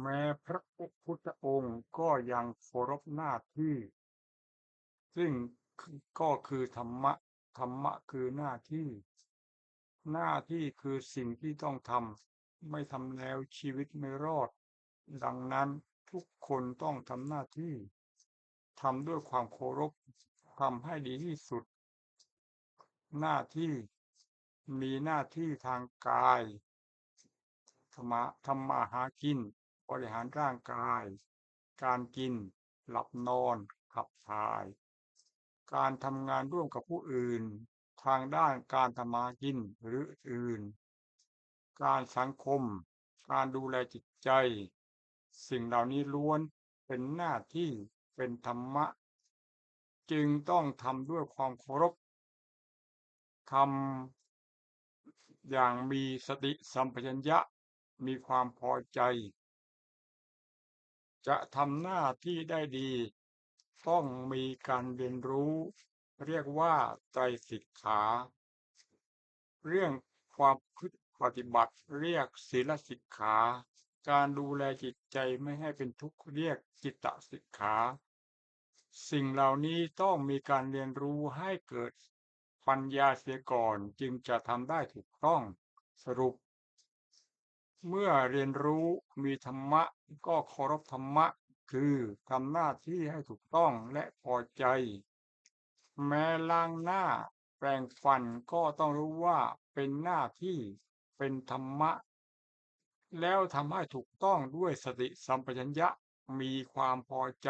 แม้พระพุทธองค์ก็ยังเคารพหน้าที่ ซึ่งก็คือธรรมะ ธรรมะคือหน้าที่ หน้าที่คือสิ่งที่ต้องทำไม่ทำแล้วชีวิตไม่รอด ดังนั้นทุกคนต้องทำหน้าที่ทำด้วยความเคารพทำให้ดีที่สุด หน้าที่มีหน้าที่ทางกายธรรมะทำมาหากิน บริหารร่างกาย การกิน หลับนอน ขับถ่าย การทำงานร่วมกับผู้อื่น ทางด้านการทำมากินหรืออื่น การสังคม การดูแลจิตใจ สิ่งเหล่านี้ล้วนเป็นหน้าที่เป็นธรรมะ จึงต้องทำด้วยความเคารพทำอย่างมีสติสัมปชัญญะมีความพอใจ จะทำหน้าที่ได้ดี ต้องมีการเรียนรู้ เรียกว่าไตรสิกขา เรื่องความพฤติปฏิบัติเรียกศีลสิกขา การดูแลจิตใจไม่ให้เป็นทุกข์เรียกจิตตสิกขา สิ่งเหล่านี้ต้องมีการเรียนรู้ให้เกิดปัญญาเสียก่อนจึงจะทำได้ถูกต้องสรุป เมื่อเรียนรู้มีธรรมะก็เคารพธรรมะ คือทำหน้าที่ให้ถูกต้องและพอใจ แม้ล้างหน้าแปรงฟันก็ต้องรู้ว่าเป็นหน้าที่เป็นธรรมะ แล้วทำให้ถูกต้องด้วยสติสัมปชัญญะมีความพอใจ